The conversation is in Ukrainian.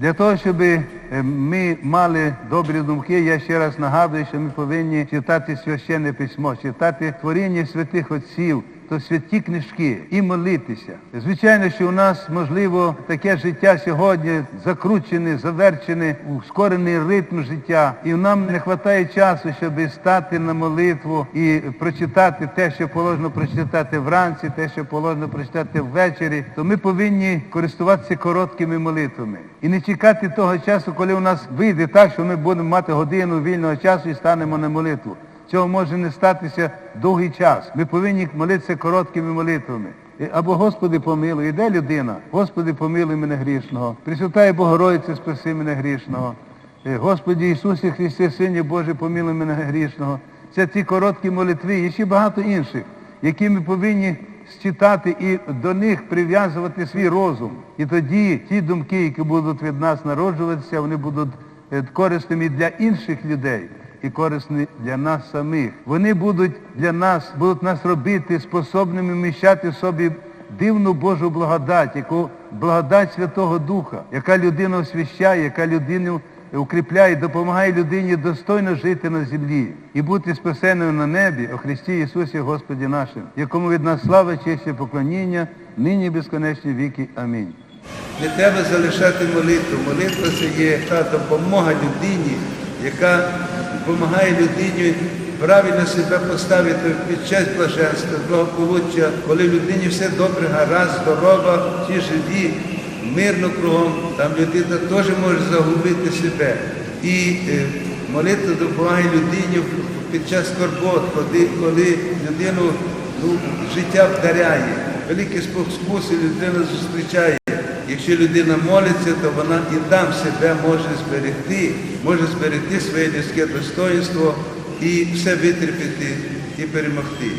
Для того, щоб е, ми мали добрі думки, я ще раз нагадую, що ми повинні читати священне письмо, читати творіння святих отців, то святі книжки і молитися. Звичайно, що у нас можливо таке життя сьогодні закручене, заверчене, ускорений ритм життя, і нам не вистачає часу, щоб стати на молитву і прочитати те, що положено прочитати вранці, те, що положено прочитати ввечері, то ми повинні користуватися короткими молитвами і не чекати того часу, коли у нас вийде так, що ми будемо мати годину вільного часу і станемо на молитву. Цього може не статися довгий час. Ми повинні молитися короткими молитвами. Або Господи помилуй, іде людина, Господи помилуй мене грішного. Пресвятає Богородице, спаси мене грішного. Е, Господи Ісусі Христе, Сині Божий, помилуй мене грішного. Це ці короткі молитви і ще багато інших, які ми повинні считати і до них прив'язувати свій розум. І тоді ті думки, які будуть від нас народжуватися, вони будуть е, корисними для інших людей і корисні для нас самих. Вони будуть для нас, будуть нас робити способними вміщати собі дивну Божу благодать, яку благодать Святого Духа, яка людину освящає, яка людину укріпляє, допомагає людині достойно жити на землі і бути спасеною на небі о Христі Ісусі Господі нашим, якому від нас слава, честь і поклоніння, нині безконечні віки. Амінь. Не треба залишати молитву. Молитва це є та допомога людині, яка допомагає людині правильно себе поставити під час блаженства, благополуччя, коли людині все добре, гаразд, здорова, всі живі, мирно кругом, там людина теж може загубити себе. І е, молитва допомагає людині під час скорбот, коли людину ну, життя вдаряє. Великі спокуси людина зустрічає. Якщо людина молиться, то вона і там себе може зберегти, може зберегти своє людське достоинство і все витерпіти і перемогти.